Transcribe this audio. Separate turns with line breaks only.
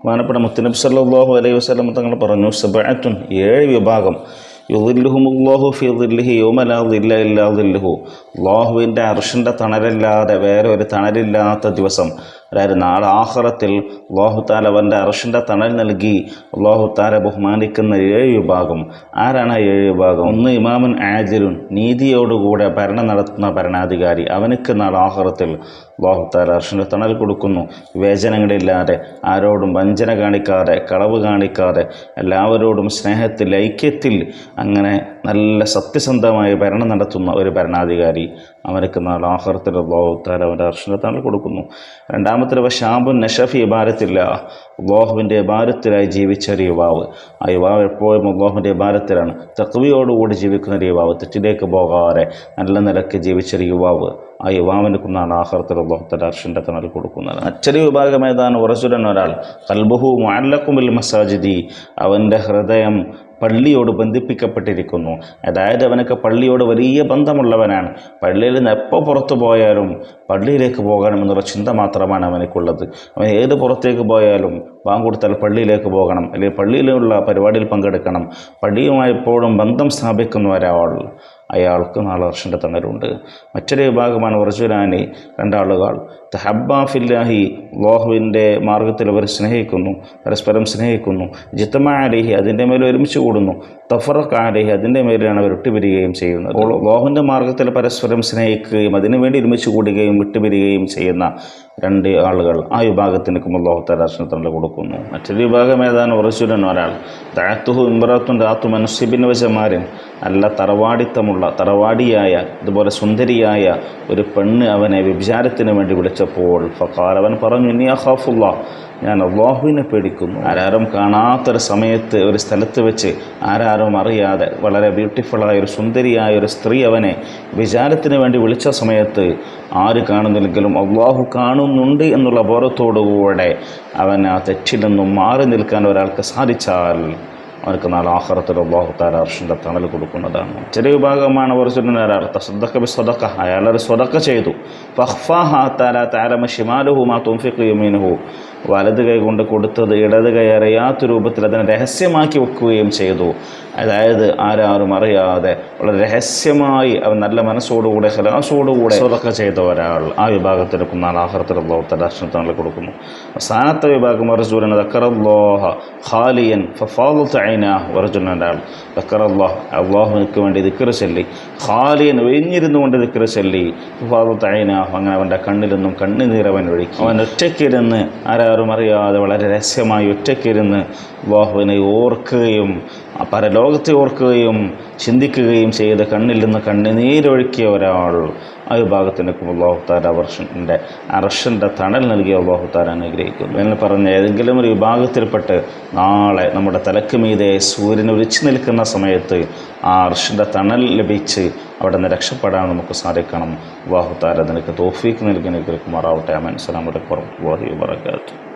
ബഹുമാനപ്പെട്ട മുത്തനബ് സല്ലാഹു അലൈഹി വസല്ലം തങ്ങൾ പറഞ്ഞു സബഅത്തുൻ ഏഴ് വിഭാഗം. യുദില്ലുഹുമുല്ലാഹു ഫി ദില്ലിഹി യൗമ ലാ ദില്ല ഇല്ലാ അർഷിന്റെ തണലല്ലാതെ വേറെ ഒരു തണലില്ലാത്ത ദിവസം അതായത് നാളെ ആഹ്റത്തിൽ അള്ളാഹു താല അവന്റെ അർഷിന്റെ തണൽ നൽകി അള്ളാഹു താല ബഹുമാനിക്കുന്ന ഏഴ് വിഭാഗം. ആരാണ് ആ ഏഴ് വിഭാഗം? ഒന്ന് ഇമാമൻ ആജിലുൻ നീതിയോടുകൂടെ ഭരണം നടത്തുന്ന ഭരണാധികാരി. അവനക്ക് നാളെ ആഹ്റത്തിൽ അള്ളാഹു താല അർഷിന്റെ തണൽ കൊടുക്കുന്നു. വിവേചനങ്ങളില്ലാതെ ആരോടും വഞ്ചന കാണിക്കാതെ കളവ് കാണിക്കാതെ എല്ലാവരോടും സ്നേഹത്തിൽ ഐക്യത്തിൽ അങ്ങനെ നല്ല സത്യസന്ധമായി ഭരണം നടത്തുന്ന ഒരു ഭരണാധികാരി അവർക്ക് നാളെ ആഹ്റത്തിൽ അള്ളാഹു താല അവന്റെ അർഷണത്താണ് കൊടുക്കുന്നു. രണ്ടാമത്തെ ഷാബുൻ നഷഫി ഇബാരത്തില്ല അള്ളാഹുവിന്റെ ഇബാരത്തിലായി ജീവിച്ച ഒരു യുവാവ്. ആ യുവാവ് എപ്പോഴും അള്ളാഹുവിന്റെ ഇബാരത്തിലാണ് തക്വിയോടുകൂടി ജീവിക്കുന്ന ഒരു യുവാവ് തെറ്റിലേക്ക് പോകാതെ നല്ല നിലയ്ക്ക് ജീവിച്ച ഒരു യുവാവ് ആ യുവാവിന് കുന്നാണ് ആഹ്റത്തിൽ അള്ളാഹുത്തല അർഷന്റെ തണൽ കൊടുക്കുന്നത് അച്ചടി വിഭാഗമേതാണ് ഉറസുരൻ ഒരാൾ കൽബുഹു മാലക്കുമിൽ മസാജിദി. അവന്റെ ഹൃദയം പള്ളിയോട് ബന്ധിപ്പിക്കപ്പെട്ടിരിക്കുന്നു. അതായത് അവനൊക്കെ പള്ളിയോട് വലിയ ബന്ധമുള്ളവനാണ്. പള്ളിയിൽ നിന്ന് എപ്പോൾ പുറത്തു പോയാലും പള്ളിയിലേക്ക് പോകണമെന്നുള്ള ചിന്ത മാത്രമാണ് അവനക്കുള്ളത്. അവൻ ഏത് പുറത്തേക്ക് പോയാലും ബാങ്ക് കൊടുത്താൽ പള്ളിയിലേക്ക് പോകണം. അല്ലെങ്കിൽ പള്ളിയിലുള്ള പരിപാടിയിൽ പങ്കെടുക്കണം. പള്ളിയുമായി എപ്പോഴും ബന്ധം സ്ഥാപിക്കുന്ന ഒരാൾ അയാൾക്ക് നാല് തണലുണ്ട്. മറ്റൊരു വിഭാഗമാണ് വർജുലാനി രണ്ടാളുകൾ. തഹബ്ബാഫില്ലാഹി ലോഹുവിന്റെ മാർഗത്തിൽ അവർ സ്നേഹിക്കുന്നു പരസ്പരം സ്നേഹിക്കുന്നു ജിത്തമാലിഹി അതിന്റെ മേൽ ഒരുമിച്ച് കൂടുന്നു ആലിഹി അതിന്റെ മേലാണ് അവർ വിട്ടുപിരിയുകയും ചെയ്യുന്നത്. അപ്പോൾ ലോഹന്റെ മാർഗത്തിൽ പരസ്പരം സ്നേഹിക്കുകയും അതിനുവേണ്ടി ഒരുമിച്ച് കൂടുകയും വിട്ടുപിരിയുകയും ചെയ്യുന്ന രണ്ട് ആളുകൾ ആ വിഭാഗത്തിന് അള്ളാഹു തലാശനത്തണ്ട് കൊടുക്കുന്നു. മറ്റൊരു വിഭാഗം ഏതാണ്? ഉറച്ചുരൻ ഒരാൾ. താത്തുഹു ഇമ്രാത്തും രാത്തു മനുഷ്യബിൻ വശമാരൻ നല്ല തറവാടിത്തമുള്ള തറവാടിയായ ഇതുപോലെ സുന്ദരിയായ ഒരു പെണ്ണ് അവനെ വ്യഭിചാരത്തിന് വേണ്ടി വിളിച്ചപ്പോൾ ഫക്കാർ അവൻ പറഞ്ഞു ഇനി അഹാഫുള്ള ഞാൻ അള്ളാഹുവിനെ പേടിക്കുന്നു. ആരാരും കാണാത്തൊരു സമയത്ത് ഒരു സ്ഥലത്ത് വെച്ച് ആരാരും അറിയാതെ വളരെ ബ്യൂട്ടിഫുള്ളായ ഒരു സുന്ദരിയായ ഒരു സ്ത്രീ അവനെ വിചാരത്തിന് വേണ്ടി വിളിച്ച സമയത്ത് ആര് കാണുന്നില്ലെങ്കിലും അള്ളാഹു കാണുന്നുണ്ട് എന്നുള്ള ബോധത്തോടുകൂടെ അവൻ ആ തെറ്റിൽ നിന്നും മാറി നിൽക്കാൻ ഒരാൾക്ക് സാധിച്ചാൽ അവർക്ക് നാളെ ആഹ്റത്തിൽ അള്ളാഹു താല അർഷിന്റെ തണൽ കൊടുക്കുന്നതാണ്. ചെറിയ വിഭാഗമാണ് ഒറിജിനൽ തസദ്ദക്ക ബി സ്വതക്ക അയാളൊരു സ്വതക്ക ചെയ്തു. ഫഹ്ഫാഹ താല താരമ ഷിമാലുഹു മാ യമീനുഹു. വലത് കൈ കൊണ്ട് കൊടുത്തത് ഇടത് കൈ അറിയാത്ത രൂപത്തിൽ അതിനെ രഹസ്യമാക്കി വെക്കുകയും ചെയ്തു. അതായത് ആരാരും അറിയാതെ വളരെ രഹസ്യമായി അവൻ നല്ല മനസ്സോടുകൂടെ ഹലാസോടുകൂടെ സ്വതൊക്കെ ചെയ്ത ഒരാൾ ആ വിഭാഗത്തിൽ കുന്നാൾ ആഹ്റത്തിൽ അള്ളാഹു തലാഷ്ണത്തങ്ങൾ കൊടുക്കുന്നു. അവസാനത്തെ വിഭാഗം അർജുനൻ ദക്കറല്ലാഹ ഖാലിയൻ അർജുനന്റെ ആൾ ദക്കറല്ലാഹ് അള്ളാഹുവിനക്ക് വേണ്ടി ദിക്കറ് ചൊല്ലി ഖാലിയൻ ഒഴിഞ്ഞിരുന്നു കൊണ്ട് ദിക്കറ് ചൊല്ലി ഫഫാദത്ത് ഐന അങ്ങനെ അവന്റെ കണ്ണിലൊന്നും കണ്ണുനീരവൻ ഒഴുകി അവൻ ഒറ്റയ്ക്കിരുന്ന് ആരാരും അറിയാതെ വളരെ രഹസ്യമായി ഒറ്റയ്ക്കിരുന്ന് അള്ളാഹുവിനെ ഓർക്കുകയും പരലോകത്തെ ഓർക്കുകയും ചിന്തിക്കുകയും ചെയ്ത് കണ്ണിൽ നിന്ന് കണ്ണുനീരൊഴുക്കിയ ഒരാൾ ആ വിഭാഗത്തിന് അള്ളാഹുത്താര അവർഷന്റെ അർഷന്റെ തണൽ നൽകിയ അള്ളാഹുത്താര അനുഗ്രഹിക്കുന്നു. എന്ന് പറഞ്ഞ ഏതെങ്കിലും ഒരു വിഭാഗത്തിൽപ്പെട്ട് നാളെ നമ്മുടെ തലക്ക് മീതെ സൂര്യൻ ഒലിച്ചു നിൽക്കുന്ന സമയത്ത് ആ അർഷന്റെ തണൽ ലഭിച്ച് അവിടെ നിന്ന് രക്ഷപ്പെടാൻ നമുക്ക് സാധിക്കണം. അള്ളാഹുത്താര നിനക്ക് തോഫീക്ക് നൽകി നിൽക്കുമാറാവട്ടെ അമൻ സലാം വലൈക്കും വറഹ്മത്തുള്ളാഹി വബറകാതുഹു.